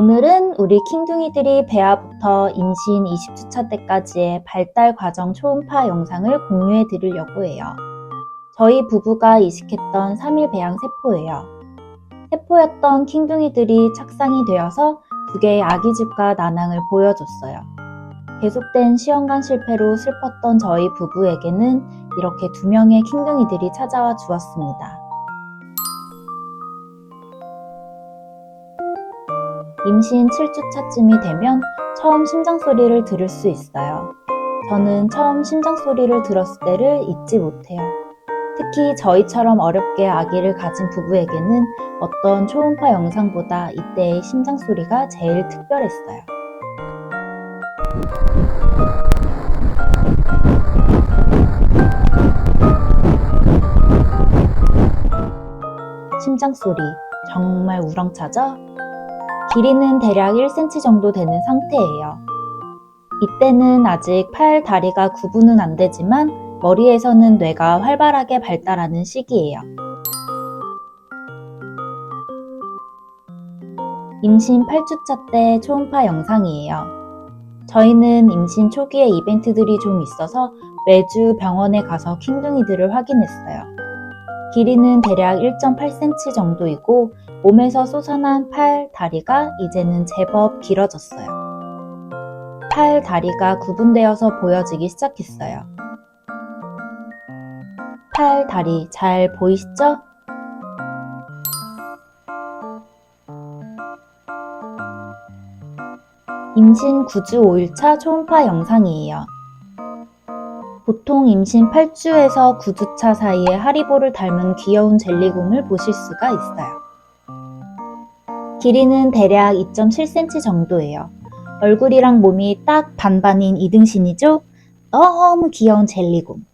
오늘은 우리 킹둥이들이 배아부터 임신 20주차 때까지의 발달 과정 초음파 영상을 공유해 드리려고 해요. 저희 부부가 이식했던 3일 배양 세포예요. 세포였던 킹둥이들이 착상이 되어서 두 개의 아기집과 난항을 보여줬어요. 계속된 시험관 실패로 슬펐던 저희 부부에게는 이렇게 두 명의 킹둥이들이 찾아와 주었습니다. 임신 7주 차쯤이 되면 처음 심장 소리를 들을 수 있어요. 저는 처음 심장 소리를 들었을 때를 잊지 못해요. 특히 저희처럼 어렵게 아기를 가진 부부에게는 어떤 초음파 영상보다 이때의 심장 소리가 제일 특별했어요. 심장 소리 정말 우렁차죠? 길이는 대략 1cm 정도 되는 상태예요. 이때는 아직 팔, 다리가 구분은 안 되지만 머리에서는 뇌가 활발하게 발달하는 시기예요. 임신 8주차 때 초음파 영상이에요. 저희는 임신 초기에 이벤트들이 좀 있어서 매주 병원에 가서 킹둥이들을 확인했어요. 길이는 대략 1.8cm 정도이고 몸에서 솟아난 팔, 다리가 이제는 제법 길어졌어요. 팔, 다리가 구분되어서 보여지기 시작했어요. 팔, 다리 잘 보이시죠? 임신 9주 5일차 초음파 영상이에요. 보통 임신 8주에서 9주차 사이에 하리보를 닮은 귀여운 젤리곰을 보실 수가 있어요. 길이는 대략 2.7cm 정도예요. 얼굴이랑 몸이 딱 반반인 이등신이죠? 너무 귀여운 젤리곰.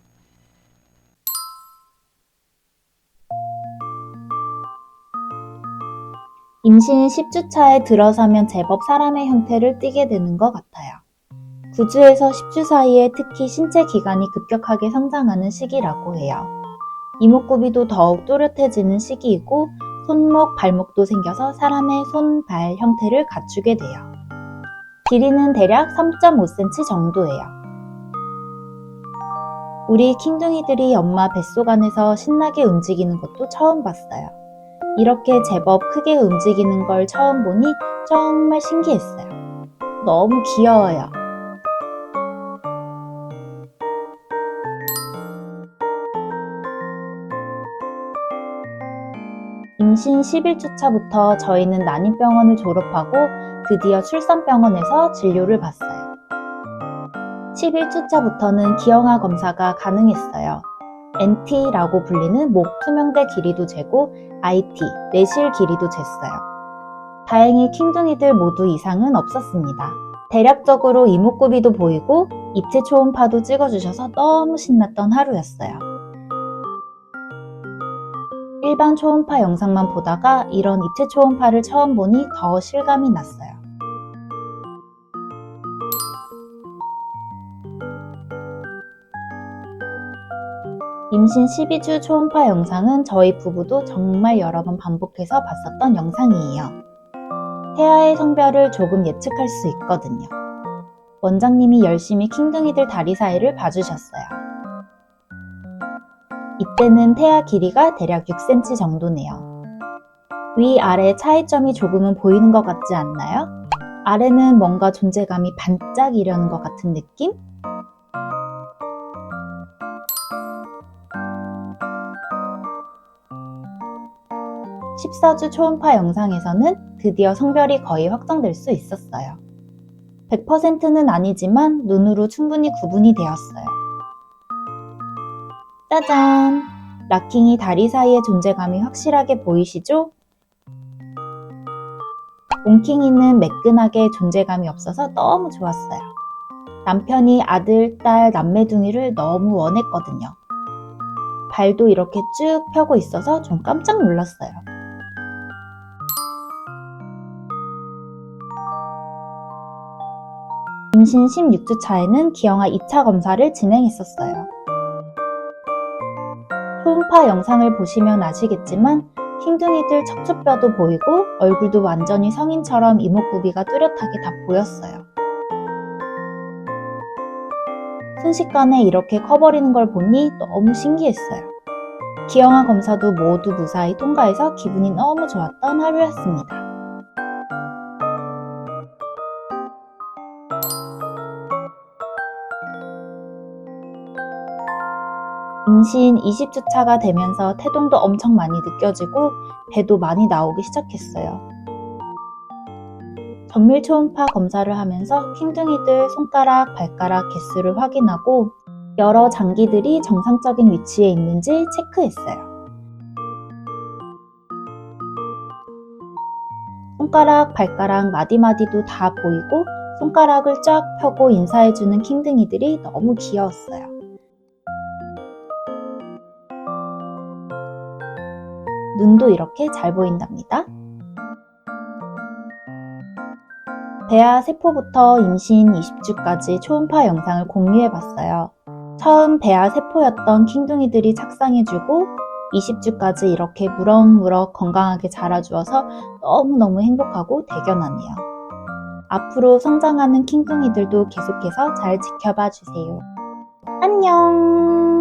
임신 10주차에 들어서면 제법 사람의 형태를 띠게 되는 것 같아요. 9주에서 10주 사이에 특히 신체 기관이 급격하게 성장하는 시기라고 해요. 이목구비도 더욱 또렷해지는 시기이고 손목, 발목도 생겨서 사람의 손, 발 형태를 갖추게 돼요. 길이는 대략 3.5cm 정도예요. 우리 킹둥이들이 엄마 뱃속 안에서 신나게 움직이는 것도 처음 봤어요. 이렇게 제법 크게 움직이는 걸 처음 보니 정말 신기했어요. 너무 귀여워요. 임신 11주 차부터 저희는 난임병원을 졸업하고 드디어 출산병원에서 진료를 봤어요. 11주 차부터는 기형아 검사가 가능했어요. NT라고 불리는 목 투명대 길이도 재고 IT, 내실 길이도 쟀어요. 다행히 킹둥이들 모두 이상은 없었습니다. 대략적으로 이목구비도 보이고 입체 초음파도 찍어주셔서 너무 신났던 하루였어요. 일반 초음파 영상만 보다가 이런 입체 초음파를 처음 보니 더 실감이 났어요. 임신 12주 초음파 영상은 저희 부부도 정말 여러 번 반복해서 봤었던 영상이에요. 태아의 성별을 조금 예측할 수 있거든요. 원장님이 열심히 킹둥이들 다리 사이를 봐주셨어요. 이때는 태아 길이가 대략 6cm 정도네요. 위아래 차이점이 조금은 보이는 것 같지 않나요? 아래는 뭔가 존재감이 반짝이려는 것 같은 느낌? (14주) 초음파 영상에서는 드디어 성별이 거의 확정될 수 있었어요. 100%는 아니지만 눈으로 충분히 구분이 되었어요. 짜잔! 락킹이 다리 사이의 존재감이 확실하게 보이시죠? 옹킹이는 매끈하게 존재감이 없어서 너무 좋았어요. 남편이 아들, 딸, 남매둥이를 너무 원했거든요. 발도 이렇게 쭉 펴고 있어서 좀 깜짝 놀랐어요. 임신 16주 차에는 기형아 2차 검사를 진행했었어요. 초음파 영상을 보시면 아시겠지만 킹둥이들 척추뼈도 보이고 얼굴도 완전히 성인처럼 이목구비가 뚜렷하게 다 보였어요. 순식간에 이렇게 커버리는 걸 보니 너무 신기했어요. 기형아 검사도 모두 무사히 통과해서 기분이 너무 좋았던 하루였습니다. 임신 20주차가 되면서 태동도 엄청 많이 느껴지고 배도 많이 나오기 시작했어요. 정밀 초음파 검사를 하면서 킹둥이들 손가락, 발가락 개수를 확인하고 여러 장기들이 정상적인 위치에 있는지 체크했어요. 손가락, 발가락, 마디마디도 다 보이고 손가락을 쫙 펴고 인사해주는 킹둥이들이 너무 귀여웠어요. 눈도 이렇게 잘 보인답니다. 배아 세포부터 임신 20주까지 초음파 영상을 공유해봤어요. 처음 배아 세포였던 킹둥이들이 착상해주고 20주까지 이렇게 무럭무럭 건강하게 자라주어서 너무너무 행복하고 대견하네요. 앞으로 성장하는 킹둥이들도 계속해서 잘 지켜봐 주세요. 안녕!